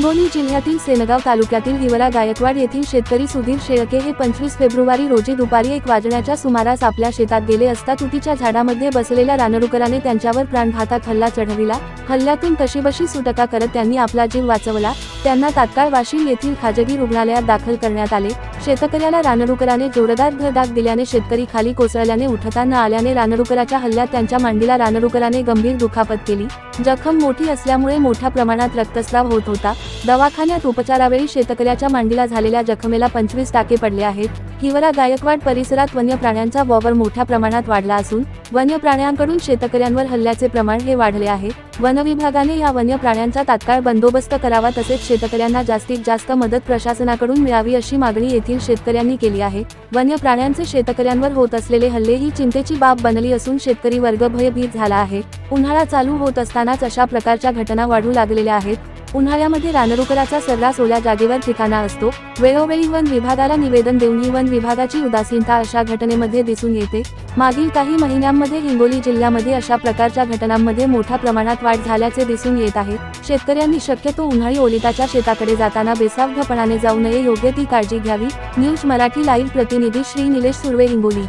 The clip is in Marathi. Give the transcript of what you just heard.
हिंगोली जिल्ह्यातील सेनगाव तालुक्यातील हिवरा गायकवाड येथील शेतकरी सुधीर शेळके हे पंचवीस फेब्रुवारी रोजी दुपारी एक वाजण्याच्या सुमारास आपल्या शेतात गेले असता तुतीच्या झाडामध्ये बसलेल्या रानडुकराने त्यांच्यावर प्राणघातक हल्ला चढविला. हल्ल्यातून कशीबशी सुटका करत त्यांनी आपला जीव वाचवला. त्यांना तात्काळ वाशिम येथील खाजगी रुग्णालयात दाखल करण्यात आले. शेतकऱ्याला रानडुकराने जोरदार धडाक दिल्याने शेतकरी खाली कोसळल्याने उठता न आल्याने रानडुकराच्या हल्ल्यात त्यांच्या मांडीला रानडुकराने गंभीर दुखापत केली. जखम मोठी असल्यामुळे मोठ्या प्रमाणात रक्तस्राव होत होता. दवाखान्यात उपचारावेळी शेतकऱ्याच्या मांडीला झालेल्या जखमेला पंचवीस टाके पडले आहेत. हिवरा गायकवाड परिसरात वन्य प्राण्यांचा वावर मोठ्या प्रमाणात वाढला असून वन्य प्राण्यांकडून शेतकऱ्यांवर हल्ल्याचे प्रमाण हे वाढले आहे. वनविभागाने या वन्य प्राण्यांचा तात्काळ बंदोबस्त करावा तसेच शेतकऱ्यांना जास्तीत जास्त मदत प्रशासनाकडून मिळावी अशी मागणी येथील शेतकऱ्यांनी केली आहे. वन्य प्राण्यांचे शेतकऱ्यांवर होत असलेले हल्ले ही चिंतेची बाब बनली असून शेतकरी वर्ग भयभीत झाला आहे. उन्हाळा चालू होत असतानाच अशा प्रकारच्या घटना वाढू लागलेल्या आहेत. उन्हाळ्यामध्ये रानडुकराचा सर्रास ओल्या जागेवर ठिकाणा असतो. वेळोवेळी वन विभागाला निवेदन देऊनही वन विभागाची उदासीनता अशा घटनेमध्ये दिसून येते. मागील काही महिन्यांमध्ये हिंगोली जिल्ह्यामध्ये अशा प्रकारच्या घटनांमध्ये मोठ्या प्रमाणात वाढ झाल्याचे दिसून येत आहे. शेतकऱ्यांनी शक्यतो उन्हाळी ओलिताच्या शेताकडे जाताना बेसावधपणाने जाऊ नये योग्य ती काळजी घ्यावी. न्यूज मराठी लाईव्ह प्रतिनिधी श्री निलेश सुर्वे हिंगोली.